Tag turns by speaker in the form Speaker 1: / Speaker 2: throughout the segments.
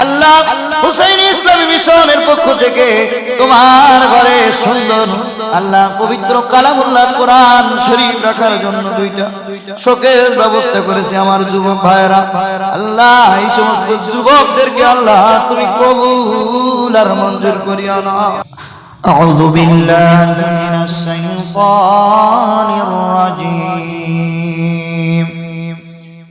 Speaker 1: আল্লাহ হুসাইন ইসলামী মিশনের পক্ষ থেকে তোমার ঘরে সুন্দর আল্লাহ পবিত্র কালামুল্লাহ কোরআন শরীফ রাখার জন্য দুইটা শোকের ব্যবস্থা করেছে আমার যুবক ভাইরা আল্লাহ এই সমস্ত যুবকদেরকে আল্লাহ তুমি কবুল আর মঞ্জুর করিয়া না أعوذ بالله من الشيطان الرجيم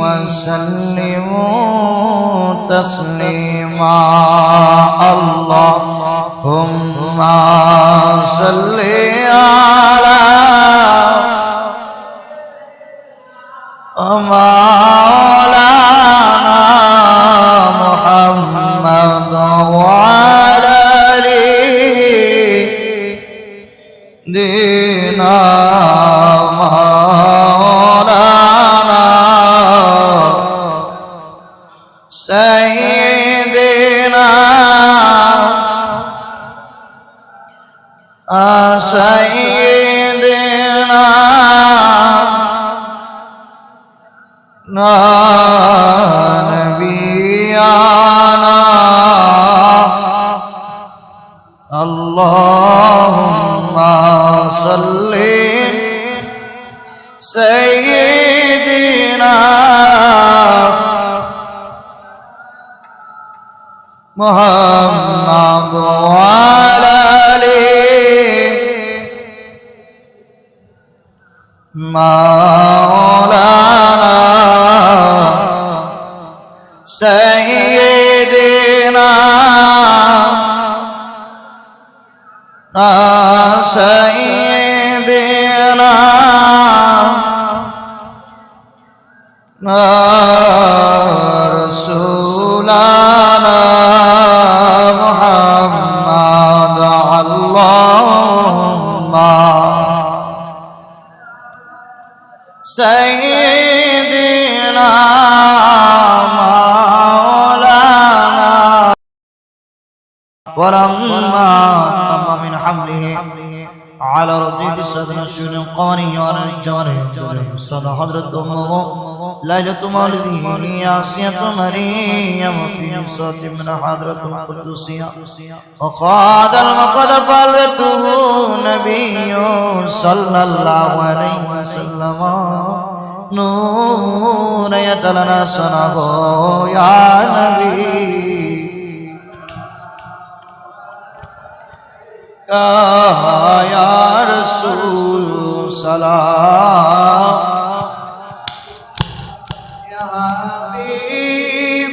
Speaker 1: وسلموا تسليما. اللهم صل على مولانا صل سيدنا محمد وعلى آله ولما تم من حمله على رجل سدنا الشنقاني وأنا الجوارح صلى حضرة أمه ليلة مولده عاصية مريم في صوت من حضرة القدسية. وقاد المقد فلته نبي صلى الله عليه وسلم. نور يتلنا سنه يا نبي. یا رسول سلام یا حبیب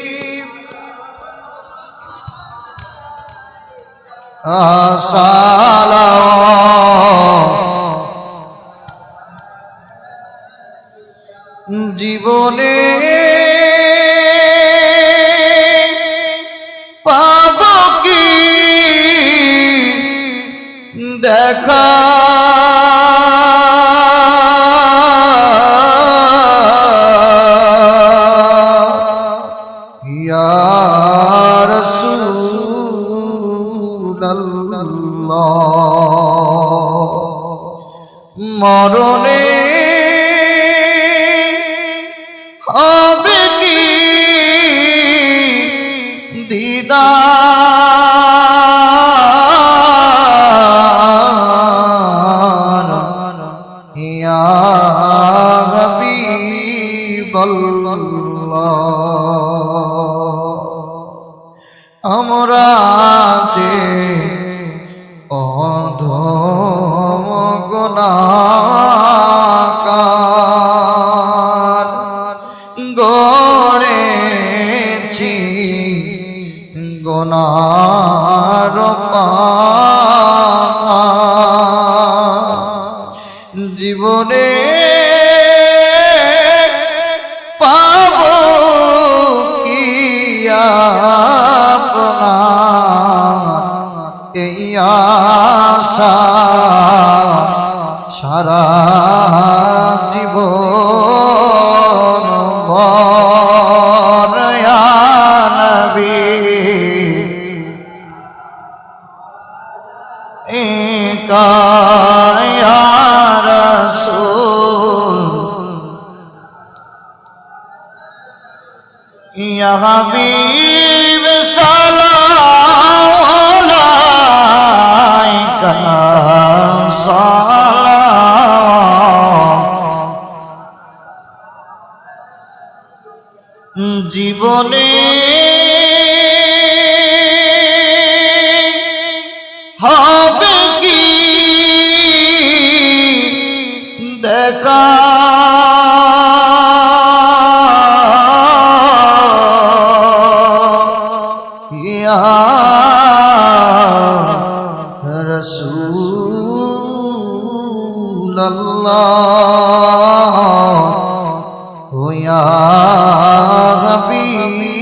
Speaker 1: آسان call হাবিবাল্লাহ।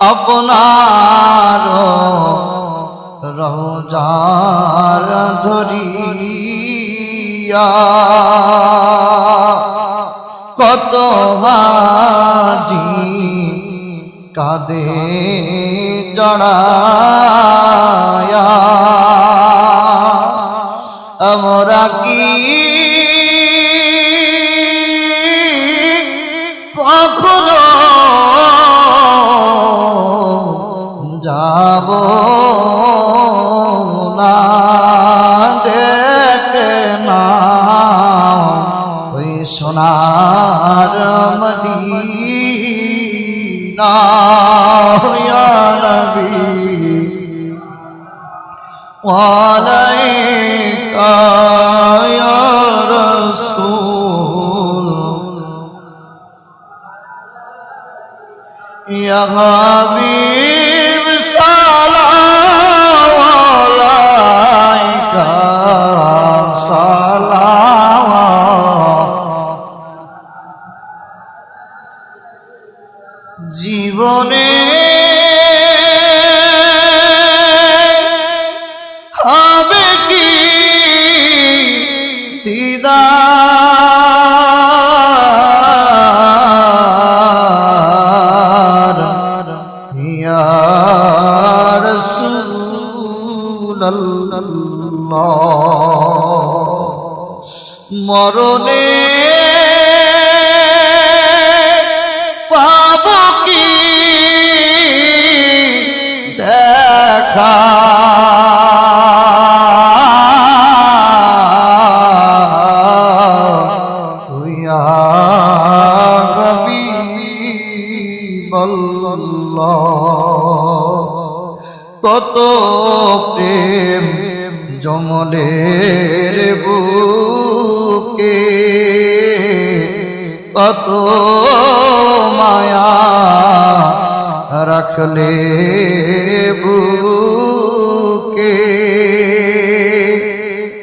Speaker 1: আপনার রোজার ধরিয়া কত হাজি কাঁদে জড়ায়া। আমরা পাবো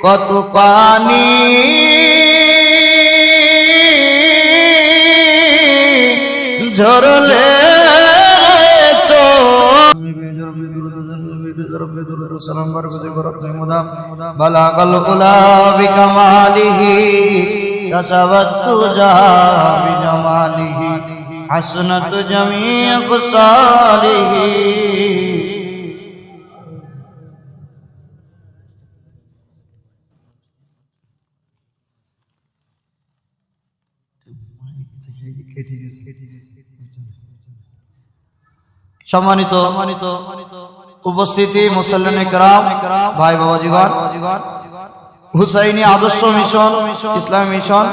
Speaker 1: কত পানি ঝরলে সালাম বারকুজি গরব মুদাম বালাগাল উলা বিকামালিহি তাসাবাতু জা সম্মানিত সম্মানিত উপস্থিতি মুসল্লান গ্রাম ভাই বাবাজিগণ, হুসাইনি আদর্শ মিশন, ইসলাম মিশন,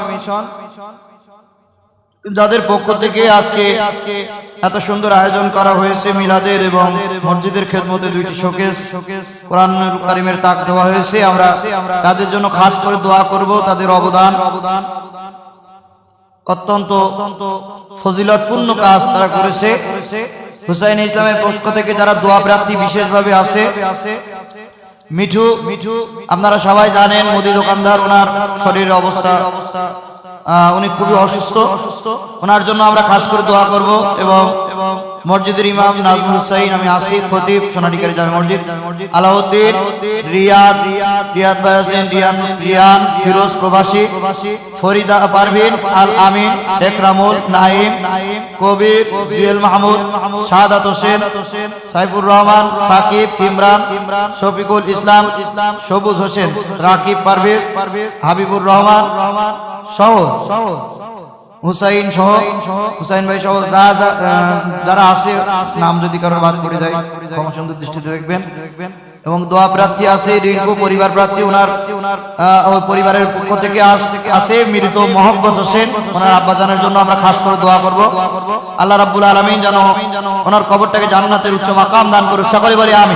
Speaker 1: যাদের পক্ষ থেকে আজকে এত সুন্দর আয়োজন করা হয়েছে মিলাদের এবং মসজিদের খেদমতে দুইটি শোকেস, কোরআন কারিমের তাক দেওয়া হয়েছে। আমরা তাদের জন্য খাস করে দোয়া করব, তাদের অবদান অবদান অত্যন্ত ফজিলতপূর্ণ কাজ তারা করেছে। হুসাইন ইসলামের পক্ষ থেকে যারা দোয়া প্রাপ্তি বিশেষভাবে আছে, মিঠু মিঠু আপনারা সবাই জানেন মুদি দোকানদার, ওনার শরীরের অবস্থা উনি খুবই অসুস্থ অসুস্থ। ওনার জন্য আমরা খাস করে দোয়া করব এবং মসজিদের ইমাম নাজমুল হুসাইন আমি আসিফ খতিব সোনাটিকারি জামে মসজিদ আলাউদ্দিন রিয়াদ রিয়াদ। বায়াজিন রিয়ান রিয়ান ফিরোজ প্রবাসী ফরিদা পারভিন আল আমিন একরামুল নাইম কবির জুয়েল মাহমুদ শাহাদাত হোসেন সাইফুর রহমান সাকিব ইমরান শফিকুল ইসলাম ইসলাম সবুজ হোসেন রাকিব পারভেজ পারভেজ হাবিবুর রহমান রহমান সহ সহ হুসাইন সহ, হুসাইন ভাই সহ যা যারা আছে, নাম যদি কারোর বাদ পড়ে যায় ক্ষমা সুন্দর দৃষ্টিতে দেখবেন। এবং দোয়া প্রার্থী আছে রিঙ্কু পরিবার প্রার্থী, ওনার পরিবারের পক্ষ থেকে আছে মৃত মোহাম্মদ হোসেন। ওনার আব্বাজানের জন্য আমরা খাস করে দোয়া করব। আল্লাহ রাব্বুল আলামিন যেন ওনার কবরটাকে জান্নাতের উচ্চ মাকাম দান করুক। সকলে বলি আমি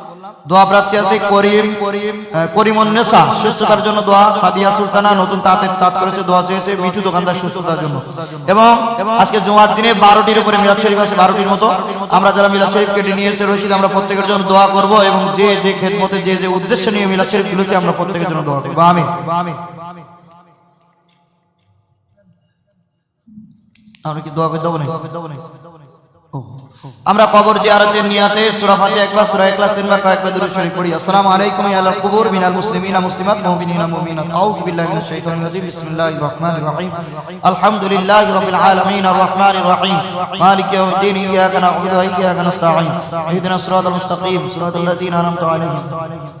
Speaker 1: দোয়া প্রার্থী আছে করিম করিম। করিমন্নেসা সুস্থতার জন্য দোয়া সাদিয়া সুলতানা নতুন তাঁতের তাঁত করেছে দোয়া চেয়েছে মিঠু দোকানদার সুস্থতার জন্য। এবং আজকে জুমার দিনে বারোটির উপরে মিলাদ শরীফ আছে বারোটির মতো। আমরা যারা মিলাদ শরীফ কেটে নিয়ে এসে রয়েছি আমরা প্রত্যেকের জন্য দোয়া করব এবং যে যে খেদমতে যে যে উদ্দেশ্য নিয়ে মিলাদ শরীফ গুলোতে আমরা প্রত্যেকের জন্য দোয়া করব। আমি আমি আমরা কি দোয়া করে দেবো না দেবো না ও। আমরা কবর জিয়ারতের নিয়াতে সূরা ফাতিহা একবার, সূরা ইখলাস তিনবার কয়েকবার দুরূদ শরীফ পড়ি। আসসালামু আলাইকুম ইয়া আলাল কুবুর, মিনাল মুসলিমিনা মুসলিমাত, মুমিনিনা মুমিনাত। আউযু বিল্লাহি মিনাশ শাইতানির রাজিম, বিসমিল্লাহির রহমানির রহিম। আলহামদুলিল্লাহি রাব্বিল আলামিন আর রহমানির রহিম। মালিকি ইয়াউমিদ্দিন ইয়াকা না'বুদু ওয়া ইয়াকা নাস্তাঈন ইহদিনাস সিরাতাল মুস্তাকিম, সিরাতাল লাযীনা আন'আমতা আলাইহিম।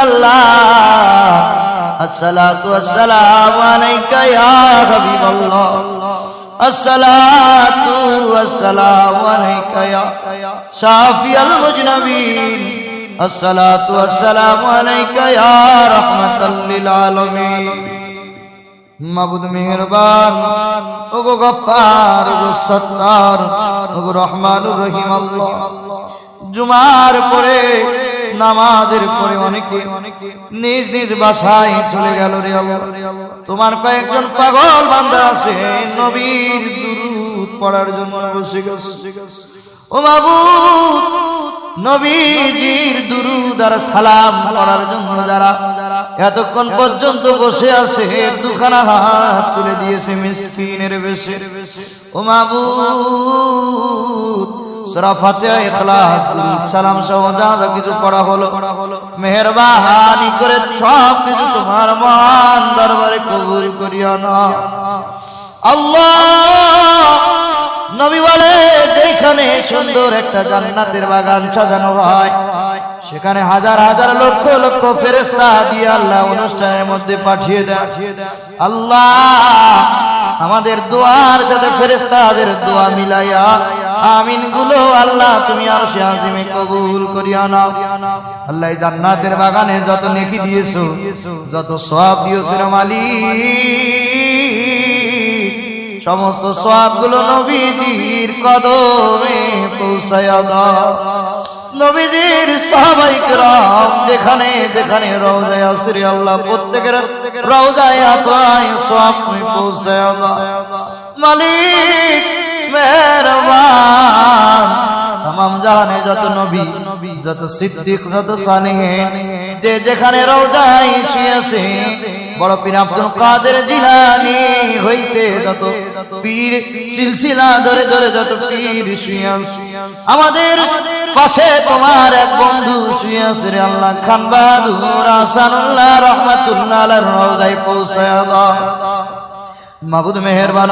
Speaker 1: الله الصلاة والسلام عليك يا حبيب الله الصلاة والسلام عليك يا شافي المجنبين الصلاة والسلام عليك يا رحمة للعالمين মাবুদ মেহরবান ওগো গফার ওগো সত্তার ওগো রহমানুর রহিম আল্লাহ জুমার পরে নামাজের পরে অনেকে নিজ নিজ বাসায় চলে গেল রে তোমার কয়েকজন পাগল বান্দা আছে, নবীর দুরূদ পড়ার জন্য বসে গেছে। ও মাবুদ নবীজির দুরুদ আর সালাম পড়ার জন্য যারা এতক্ষণ পর্যন্ত বসে আছে, দুখানা হাত তুলে দিয়েছে মিসকিনের বেশে। ও মাবুদ যেখানে সুন্দর একটা জান্নাতের বাগান সাজানো হয়, সেখানে হাজার হাজার লক্ষ লক্ষ ফেরেস্তা দিয়ে আল্লাহ অনুষ্ঠানের মধ্যে পাঠিয়ে দেয় আল্লাহ আমাদের দোয়ার সাথে ফেরেস্তাদের দোয়া মিলাইয়া আমিনগুলো আল্লাহ তুমি আর সে আজিমে কবুল করিয়া নাও। আল্লাহ জান্নাতের বাগানে যত নেকি দিয়েছ, যত সব দিয়েছ রে মালিক, সমস্ত সবগুলো নবীজির কদমে পৌঁছায়া দাও। নবীজির সবাই রাম যেখানে যেখানে রওজায় আসরি আল্লাহ, প্রত্যেকের রওজায় আতায় সব পৌঁছায়া দাও। মালিক মেহরবান। তাম জাহানে যত নবী, যত সিদ্দিক, যত সালেহীন যে যেখানে রওজায় শুয়েছে বড় পীর আব্দুল কাদের জিলানি হইতে যত পীর, সিলসিলা ধরে ধরে যত পীর শুয়ে আমাদের পাশে তোমার এক বন্ধু শুয়ে আছে রে আল্লাহ খান বাহাদুর আসানুল্লাহ রহমাতুল্লাহ রওজায় পৌঁছায় দাও মাবুদ মেহরবান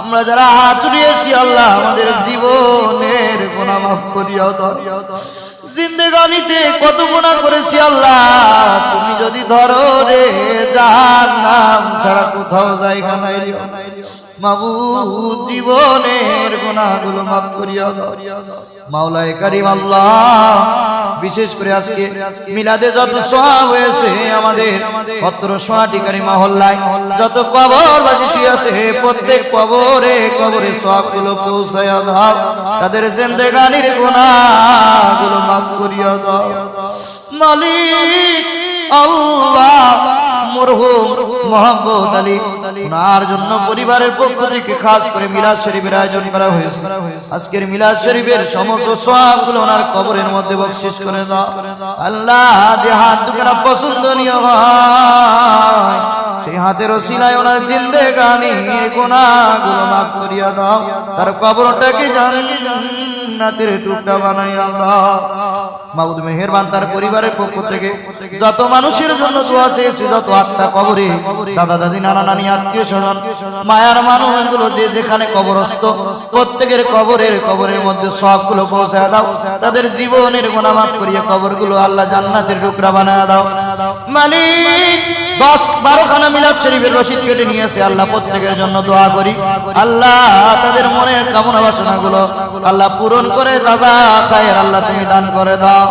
Speaker 1: আমরা যারা হাত উঠিয়েছি আল্লাহ আমাদের জীবনের গোনা মাফ করিয়া জিন্দেগানিতে কত গুণা করেছি আল্লাহ। তুমি যদি ধরো রে যার নাম ছাড়া কোথাও জায়গা নাই জীবনের গুণাগুলো মাফ করিয়া মাওলায় কারিম আল্লাহ, বিশেষ করে আজকে মিলাদে যত সোয়া হয়েছে আমাদের, পত্র সোয়াটিকারী মহল্লায়, যত কবরবাসী শুয়ে আছে, প্রত্যেক কবরে কবরে সবগুলো পৌঁছায়া দাও। তাদের জিন্দেগানির গুনাহগুলো মাফ করিয়া দাও। মালিক আল্লাহ মরহুম মোহাম্মদ আলী, ওনার জন্য পরিবারের পক্ষ থেকে খাস করে মিলাদ শরীফের আয়োজন করা হয়েছে। আজকের মিলাদ শরীফের সমস্ত সবগুলো ওনার কবরের মধ্যে বকশিস করে দাও। আল্লাহ যে হাত দুখানা পছন্দনীয় হয়, সেই হাতের ওসিলায় ওনার জিন্দে গানির গুনাহগুলো মাফ করিয়া দাও। তার কবরটাকে জান্নাতের টুকরা বানাইয়া দাও মাউদ মেহেরবান তার পরিবারের পক্ষ থেকে যত মানুষের জন্য দোয়া চেয়েছে, যত আত্মা কবরে, দাদা দাদি, নানা নানি, আত্মীয় স্বজন, মায়ার মানুষগুলো যে যেখানে কবরস্থ, প্রত্যেকের কবরের কবরের মধ্যে সবগুলো পৌঁছায় দাও। তাদের জীবনের গোনা মাফ করিয়া কবরগুলো আল্লাহ জান্নাতের টুকরা বানায় দাও। মালিক, দশ বারো খানা মিলাদ শরীফের রশিদ কেটে নিয়েছে আল্লাহ প্রত্যেকের জন্য দোয়া করি। আল্লাহ, তাদের মনের কামনা বাসনা গুলো আল্লাহ পূরণ করে দাদা খায়ের আল্লাহ তুমি দান করে দাও।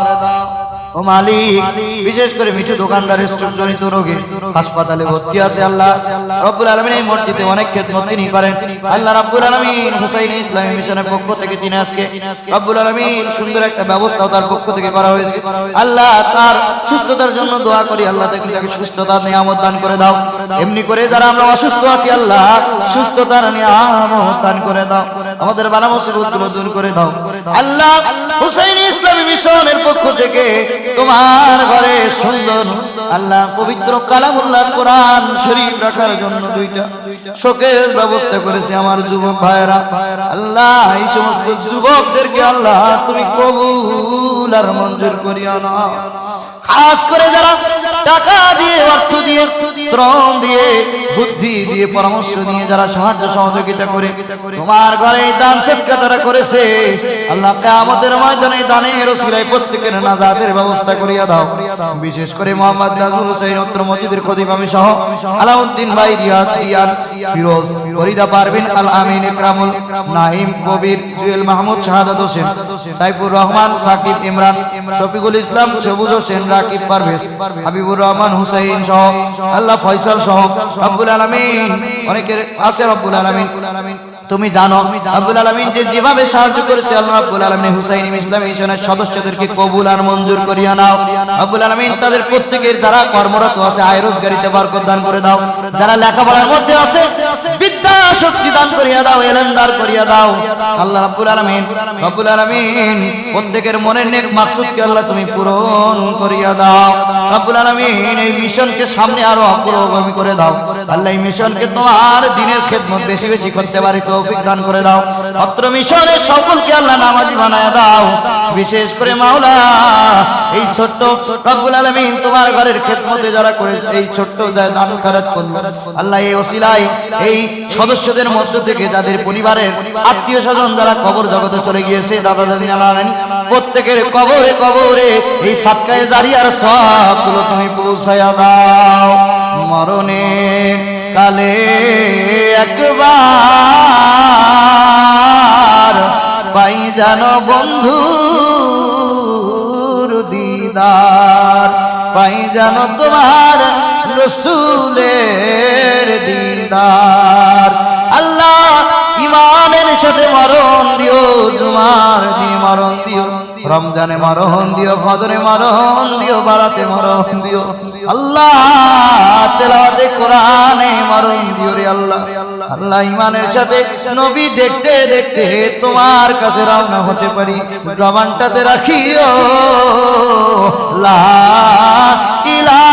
Speaker 1: ও মালিক, বিশেষ করে মিঠু দোকানদার স্ট্রোক জনিত রোগে হাসপাতালে ভর্তি আছে আল্লাহ। রব্বুল আলমিন এই মসজিদে অনেক খেদমত তিনি করেন। আল্লাহ রব্বুল আলমিন হুসাইন ইসলামী মিশনের পক্ষ থেকে তিনি আজকে রব্বুল আলমিন সুন্দর একটা ব্যবস্থা তার পক্ষ থেকে করা হয়েছে। আল্লাহ তার সুস্থতার জন্য দোয়া করি, আল্লাহ তাকে তাকে সুস্থতা, নিয়ামত দান করে দাও। এমনি করে যারা আমরা অসুস্থ আছি, আল্লাহ সুস্থতার নিয়ামত দান করে দাও। আমাদের বালা মুসিবতগুলো দূর করে দাও। আল্লাহ হুসাইন ইসলামী মিশনের পক্ষ থেকে তোমার ঘরে সুন্দর আল্লাহ পবিত্র কালামুল্লাহ কোরআন শরীফ রাখার জন্য দুইটা শোকের ব্যবস্থা করেছে আমার যুবক ভাইরা আল্লাহ, এই সমস্ত যুবকদেরকে আল্লাহ তুমি কবুল আর মঞ্জুর করিয়া না। খাস করে যারা টাকা দিয়ে, অর্থ দিয়ে, শ্রম দিয়ে, বুদ্ধি দিয়ে পরামর্শ দিয়ে যারা সাহায্য সহযোগিতা করে, তোমার ঘরে দান সেটকা তারা করেছে। আল্লাহ আমাদের ময়দানে দানের রসুলাই প্রত্যেকের নাজাদের ব্যবস্থা করিয়া দাও। বিশেষ করে মোহাম্মদ নাজুল হুসাইন, উত্তর মসজিদের খতিব আমি সহ আলাউদ্দিন ভাই, রিয়াদ রিয়াদ ফিরোজ, ফরিদা পারভিন, আল আমিন ইকরামুল নাহিম কবির, জুয়েল মাহমুদ, শাহাদাত হোসেন, সাইফুর রহমান, সাকিব ইমরান, শফিকুল ইসলাম, সবুজ হোসেন, রাকিব পারভেজ, হাবিবুর রহমান হুসাইন সহ, আল্লাহ ফয়সাল সহ আব্দুল আলমিন, অনেকের আছে আব্দুল আলমিন। তুমি জানো আব্দুল আলমিন যে যেভাবে সাহায্য করেছে, আল্লাহ আব্দুল আলমিন হুসাইন ইসলাম মিশনের সদস্যদেরকে কবুল আর মঞ্জুর করিয়া নাও। আব্দুল আলমিন তাদের প্রত্যেকের যারা কর্মরত আছে, আয় রোজগারিতে বরকত দান করে দাও। যারা লেখাপড়ার মধ্যে আছে শক্তি দান করিয়া দাও এলেন দান করিয়া দাও। আল্লাহ আব্বুল আলমিন আব্বুল আলমিন, প্রত্যেকের মনের নেক মাকসুদকে আল্লাহ তুমি পূরণ করিয়া দাও। আব্বুল আলমিন, এই মিশনকে সামনে আরও অগ্রগামী করে দাও। আল্লাহ, এই মিশনকে তোমার দিনের খেদমত বেশি বেশি করতে পারি, তৌফিক দান করে দাও। অত্র মিশনের সকলকে আল্লাহ নামাজি বানায় দাও। বিশেষ করে মাওলা, এই ছোট্ট রব্বুল আলমিন তোমার ঘরের খেদমতে যারা করে এই ছোট্ট দান খরচ করল আল্লাহ এই ওসিলাই এই সদস্যদের মধ্য থেকে যাদের পরিবারের আত্মীয় স্বজন যারা কবর জগতে চলে গিয়েছে দাদা দাদি নানা প্রত্যেকের কবরে কবরে এই সাতকায় জারিয়ার সবগুলো তুমি পৌঁছায়া দাও। মরণে কালে একবার পাই জানো বন্ধুর দিদার। পাই যেন তোমার রসুলের দিদার। আল্লাহ ইমানের সাথে মরণ দিও তোমার দিন মরণ দিও। রমজানে মারহন দিও ভদরে মারহন দিও, বারাতে মারহন দিও। আল্লাহ তেলাওয়াতে কোরআনে মারহন দিও রে আল্লাহ। আল্লাহ ইমানের সাথে নবী দেখতে দেখতে তোমার কাছে রওনা হতে পারি। জবানটাতে রাখিও। লা ইলাহা